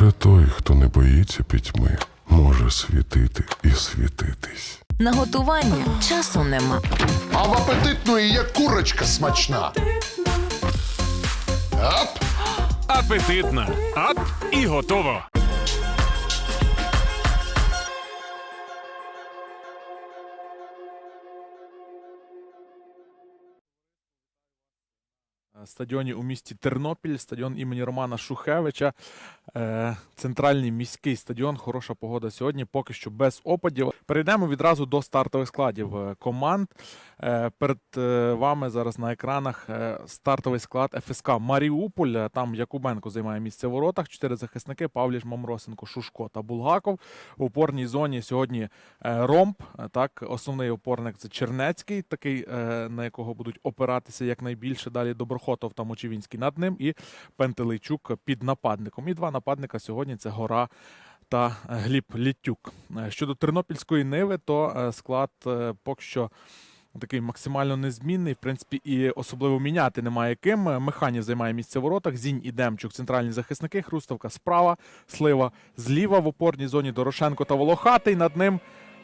Лише той, хто не боїться пітьми, може світити і світитись. На готування часу нема. А в апетитної є курочка смачна. Ап! Апетитна. Ап і готово. Стадіоні у місті Тернопіль, стадіон імені Романа Шухевича. Е, Центральний міський стадіон. Хороша погода сьогодні, поки що без опадів. Перейдемо відразу до стартових складів е, команд. Е, Перед вами зараз на екранах стартовий склад ФСК Маріуполь. Там Якубенко займає місце в воротах. Чотири захисники: Павліш Мамросенко, Шушко та Булгаков. В опорній зоні сьогодні Ромб. Так, основний опорник це Чернецький, такий, на якого будуть опиратися якнайбільше. Далі Доброхотов та Мочевінський над ним, і Пентелейчук під нападником. І два нападника сьогодні це Гора. Та Гліб Літюк. Е, Щодо Тернопільської ниви, то е, склад е, поки що такий максимально незмінний. В принципі, і особливо міняти немає ким. Механів займає місце в воротах. Зінь і Демчук, центральні захисники. Хруставка справа, слива зліва в опорній зоні Дорошенко та Волохатий. Над ним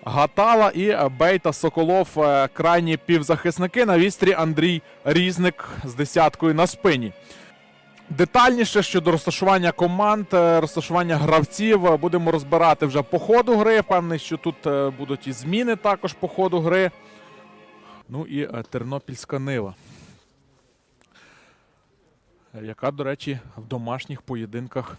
Гатала і Бейта Соколов. е, Крайні півзахисники. На вістрі Андрій Різник з десяткою на спині. Детальніше щодо розташування команд, е, розташування гравців е, будемо розбирати вже по ходу гри. Певний, що тут будуть і зміни також по ходу гри. Ну і Тернопільська Нива. Яка, до речі, в домашніх поєдинках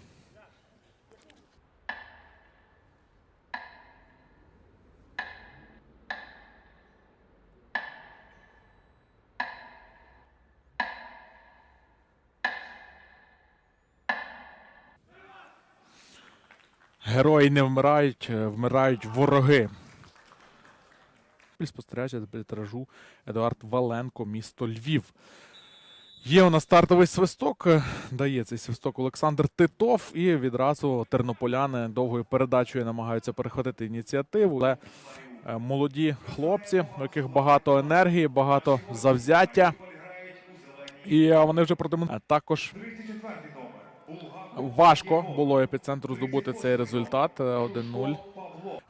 герої не вмирають, е, вмирають вороги. Спостереження з арбітражу Едуард Валенко, місто Львів. Є у нас стартовий свисток. е, Дає цей свисток Олександр Титов. І відразу тернополяни довгою передачею намагаються перехватити ініціативу. Але е, молоді хлопці, у яких багато енергії, багато завзяття. І вони вже продемонстрували. Також важко було епіцентру здобути цей результат е, 1-0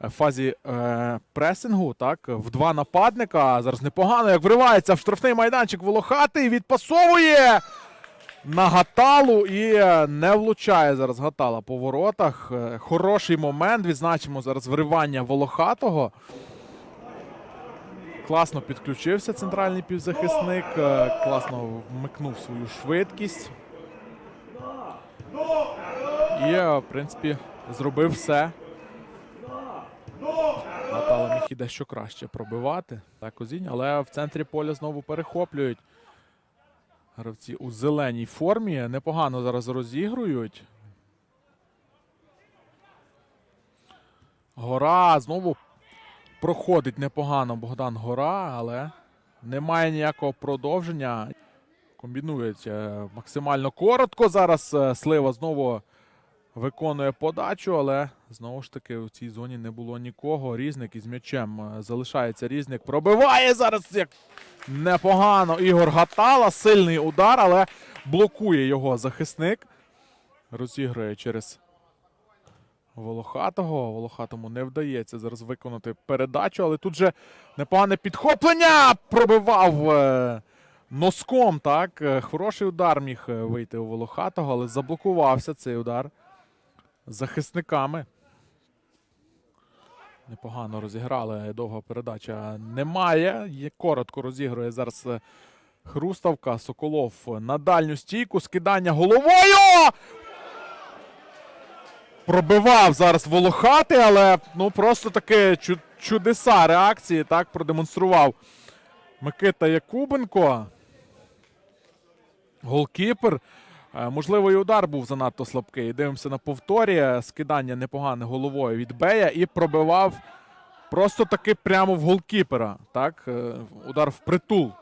в фазі е, пресингу, так, в два нападника. Зараз непогано, як вривається в штрафний майданчик Волохатий, відпасовує на Гаталу і е, не влучає зараз Гатала по воротах. Е, Хороший момент. Відзначимо зараз вривання Волохатого. Класно підключився центральний півзахисник, е, класно вмикнув свою швидкість. І, в принципі, зробив все. Гатала міг і дещо краще пробивати. Так, Озінь, але в центрі поля знову перехоплюють. Гравці у зеленій формі. Непогано зараз розігрують. Гора знову проходить непогано Богдан Гора, але немає ніякого продовження. Комбінують максимально коротко. Зараз е, Слива знову виконує подачу, але знову ж таки у цій зоні не було нікого. Різник із м'ячем е, залишається різник. Пробиває зараз як непогано. Ігор Гатала. Сильний удар, але блокує його захисник. Розігрує через Волохатого. Волохатому не вдається зараз виконати передачу, але тут же непогане підхоплення. Пробивав е, носком. Так, Е, хороший удар міг вийти у Волохатого, але заблокувався цей удар захисниками. Непогано розіграли. Довга передача немає. Коротко розігрує зараз е, Хруставка. Соколов на дальню стійку. Скидання головою. Пробивав зараз Волохатий, але ну просто таке чудеса реакції так продемонстрував Микита Якубенко. Голкіпер. Е, Можливо, і удар був занадто слабкий. Дивимося на повторі. Скидання непогане головою від Бея і пробивав просто таки прямо в голкіпера. Так? Е, Удар в притул.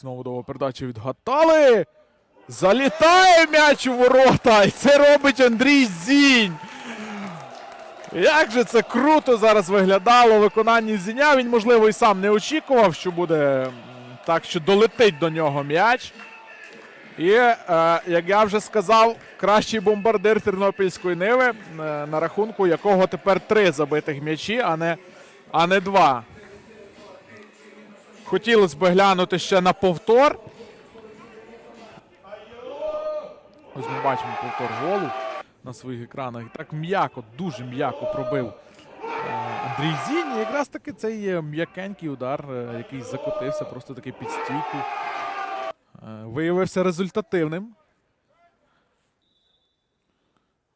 Знову довга передача від Гатали. Залітає м'яч у ворота. І це робить Андрій Зінь. Як же це круто зараз виглядало в виконанні Зіня. Він, можливо, і сам не очікував, що буде Так що долетить до нього м'яч. І, е, як я вже сказав, кращий бомбардир Тернопільської Ниви, е, на рахунку якого тепер три забитих м'ячі, а не, а не два. Хотілося б глянути ще на повтор. Ось ми бачимо повтор голу на своїх екранах. І так м'яко, дуже м'яко пробив е, Андрій Зінь. І якраз таки цей м'якенький удар, е, який закотився, просто таки під стійку. Е, Виявився результативним.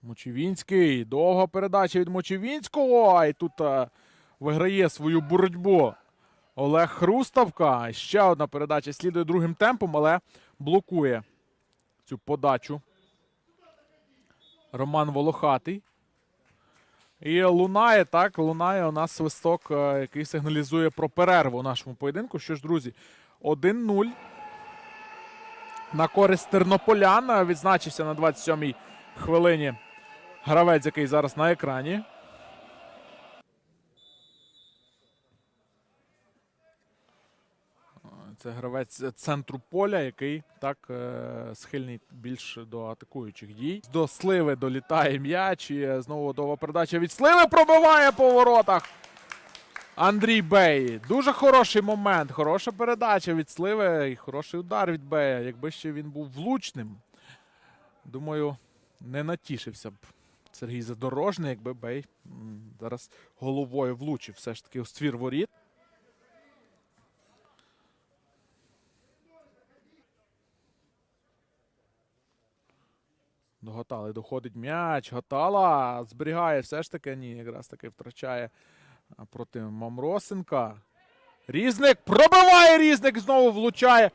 Мочевінський. Довга передача від Мочевінського. І тут е, виграє свою боротьбу Олег Хруставка. Ще одна передача слідує другим темпом, але блокує цю подачу. Роман Волохатий. І лунає, так, лунає у нас свисток, е, який сигналізує про перерву у нашому поєдинку. Що ж, друзі, 1-0 на користь тернополян. Е, Відзначився на 27-й хвилині гравець, який зараз на екрані. Це гравець центру поля, який так е, схильний більш до атакуючих дій. До сливи долітає м'яч. І е, знову довга передача від сливи пробиває по воротах. Андрій Бей. Дуже хороший момент. Хороша передача від сливи і хороший удар від Бея. Якби ще він був влучним. Думаю, не натішився б Сергій Задорожний, якби Бей зараз головою влучив все ж таки у ствір воріт. До Гатали доходить м'яч. Гатала зберігає все ж таки. Ні, якраз таки втрачає проти Мамросенка. Різник пробиває Різник, знову влучає.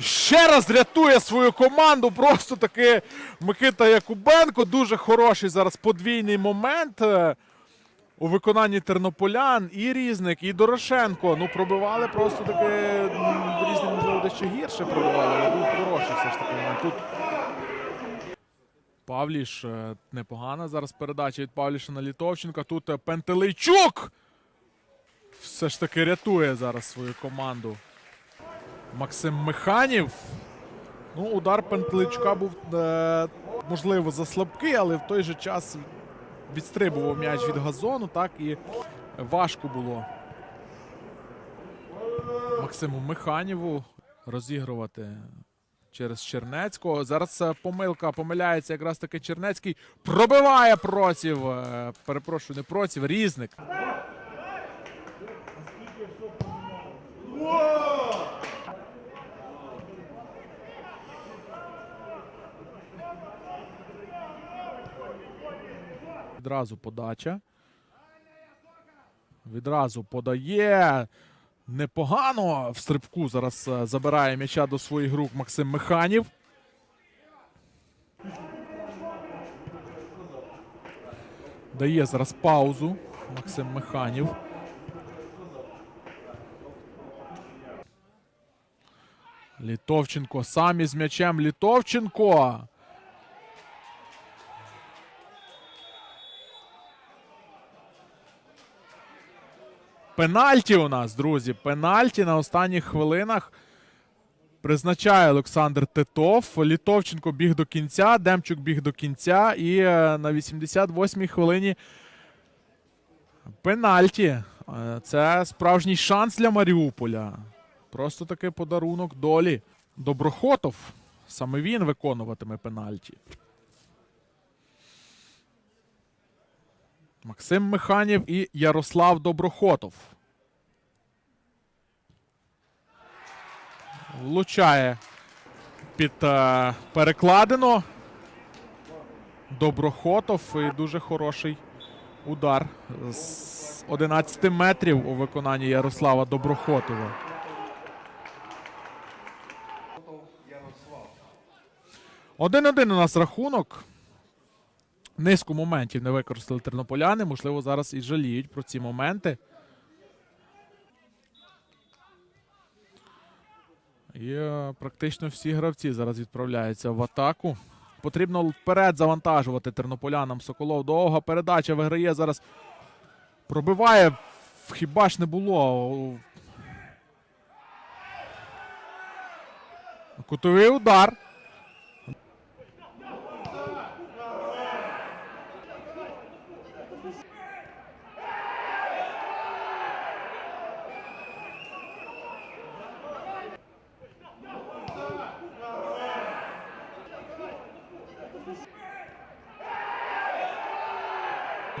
Ще раз рятує свою команду. Просто таки Микита Якубенко. Дуже хороший зараз подвійний момент. е, У виконанні тернополян і Різник, і Дорошенко. Ну, пробивали просто таки. м, Різник, можливо, дещо гірше пробивали, але був хороший все ж таки момент. Тут Павліш е, непогана зараз передача від Павліша на Літовченка. Тут е, Пентелейчук все ж таки рятує зараз свою команду. Максим Механів. Ну, удар Пентелейчука був е, можливо заслабкий, але в той же час відстрибував м'яч від газону, так і важко було Максиму Механіву розігрувати через Чернецького. Зараз е, помилка помиляється якраз таки Чернецький. Пробиває проців. е, Перепрошую, не проців, різник. Відразу подача. Відразу подає. Непогано в стрибку зараз е, забирає м'яча до своїх рук Максим Механів. Дає зараз паузу Максим Механів. Літовченко сам із м'ячем. Літовченко. Пенальті у нас, друзі. Пенальті на останніх хвилинах призначає Олександр Титов. Літовченко біг до кінця, Демчук біг до кінця. І е, на 88-й хвилині пенальті. Е, Це справжній шанс для Маріуполя. Просто такий подарунок долі. Доброхотов. Саме він виконуватиме пенальті. Максим Механів і Ярослав Доброхотов. Влучає під е, перекладину. Доброхотов і дуже хороший удар з 11 метрів у виконанні Ярослава Доброхотова. Один-один у нас рахунок. Низку моментів не використали тернополяни. Можливо, зараз і жаліють про ці моменти. І е, практично всі гравці зараз відправляються в атаку. Потрібно вперед завантажувати тернополянам. Соколов довга передача виграє зараз. Пробиває. Хіба ж не було. Кутовий удар.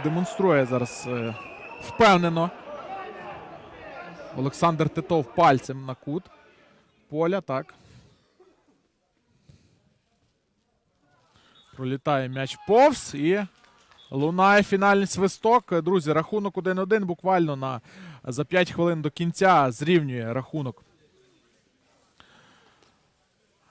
Демонструє зараз е, впевнено. Олександр Титов пальцем на кут. Поля, так. Пролітає м'яч повз і лунає фінальний свисток. Друзі, рахунок 1-1 буквально на, за 5 хвилин до кінця зрівнює рахунок.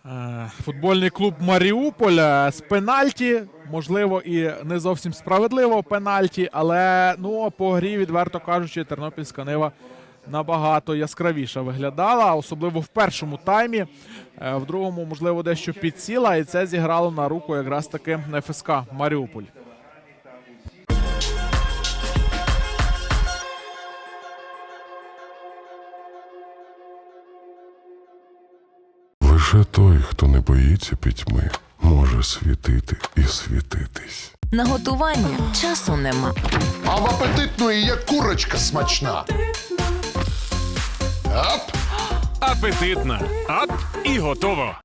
Е, Футбольний клуб Маріуполь е, з пенальті. Можливо, і не зовсім справедливо пенальті, але ну, по грі, відверто кажучи, тернопільська нива набагато яскравіша виглядала, особливо в першому таймі. Е, В другому, можливо, дещо підсіла, і це зіграло на руку якраз таки ФСК Маріуполь. Лише той, хто не боїться пітьми, може світити і світитись. На готування часу нема. А в апетитної є курочка смачна. Ап! Апетитна. Ап і готово.